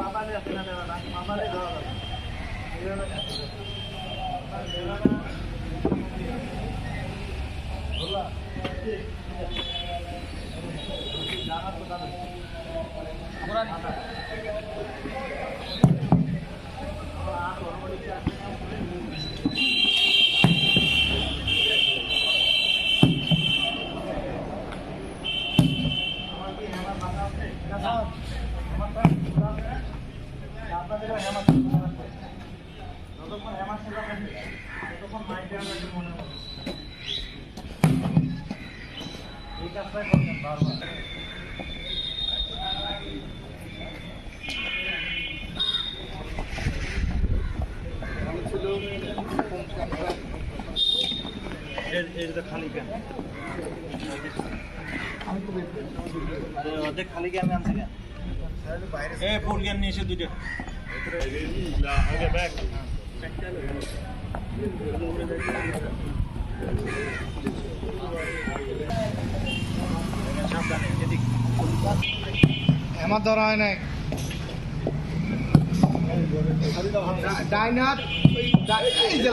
Terima kasih. আপনাদের হেমার যতক্ষণ সেবা করবে ততক্ষণ মাইন্ডে আমরা মনে করব এই কাজটাই করবেন বারবার এটা খালি কেন অর্ধেক খালি কেন আনছে কেন এ ফুল জ্ঞান নিয়ে এসে দুইটা। সাবধানে এদিক আমার ধরা হয় নাই ডাইন হাত ওই ডা- এই যে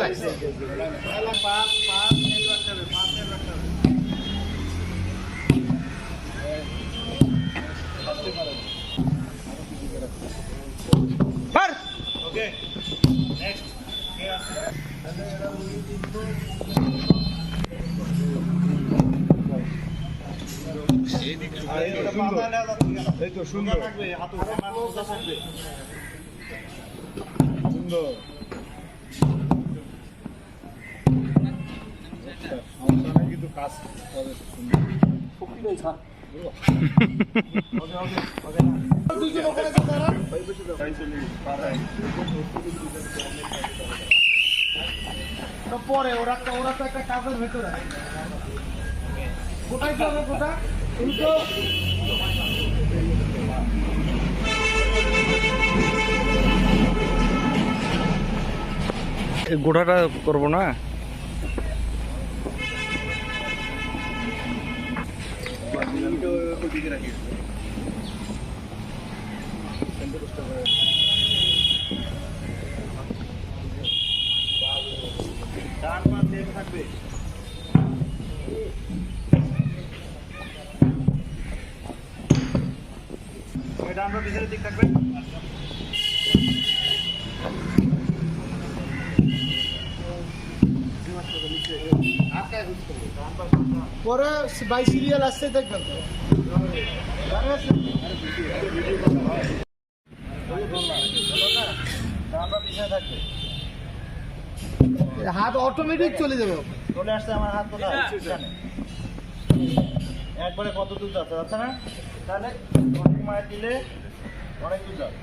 এই তো সুন্দর সুন্দর কিন্তু কাজ করে সুন্দর পরে ওরা তো ওরা তো একটা কাজের ভেতরে। কোথায় কি হবে কোথায়? উল্টো গোটাটা করব না? ডান পা সেম থাকবে। ডান পা পিছনের দিক থাকবে। পরে বাই সিরিয়াল আসছে, দেখবেন হাত অটোমেটিক চলে যাবে। চলে আসছে আমার হাত কোথায়। একবারে কত দূর যাচ্ছে যাচ্ছে না? তাহলে অনেক মায়ের দিলে অনেক দূর যাবে।